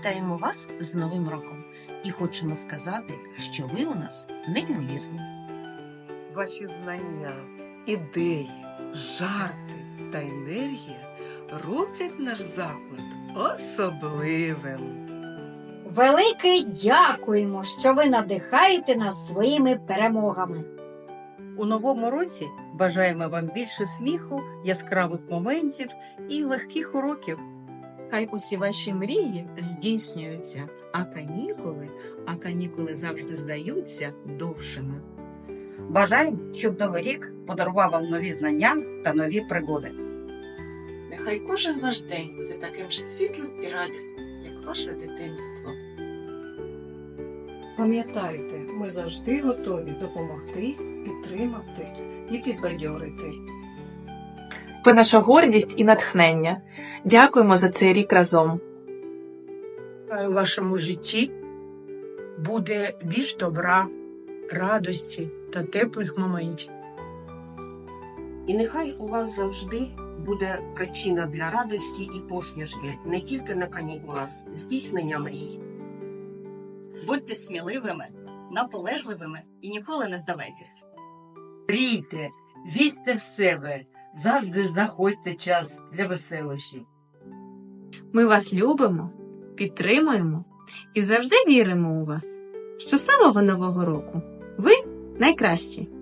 вітаємо вас з Новим роком і хочемо сказати, що ви у нас неймовірні. Ваші знання, ідеї, жарти та енергія роблять наш заклад особливим. Велике дякуємо, що ви надихаєте нас своїми перемогами. У новому році бажаємо вам більше сміху, яскравих моментів і легких уроків. Хай усі ваші мрії здійснюються, а канікули, а канікули завжди здаються довшими. Бажаємо, щоб Новий рік подарував вам нові знання та нові пригоди. Нехай кожен ваш день буде таким ж світлим і радісним, як ваше дитинство. Пам'ятайте, ми завжди готові допомогти, підтримати і підбадьорити. Ви наша гордість і натхнення. Дякуємо за цей рік разом. У вашому житті буде більш добра, радості та теплих моментів. І нехай у вас завжди буде причина для радості і посмішки не тільки на канікулах, здійснення мрій. Будьте сміливими, наполегливими і ніколи не здавайтесь. Мрійте, вірте в себе, завжди знаходьте час для веселощів. Ми вас любимо, підтримуємо і завжди віримо у вас. Щасливого нового року! Ви найкращі!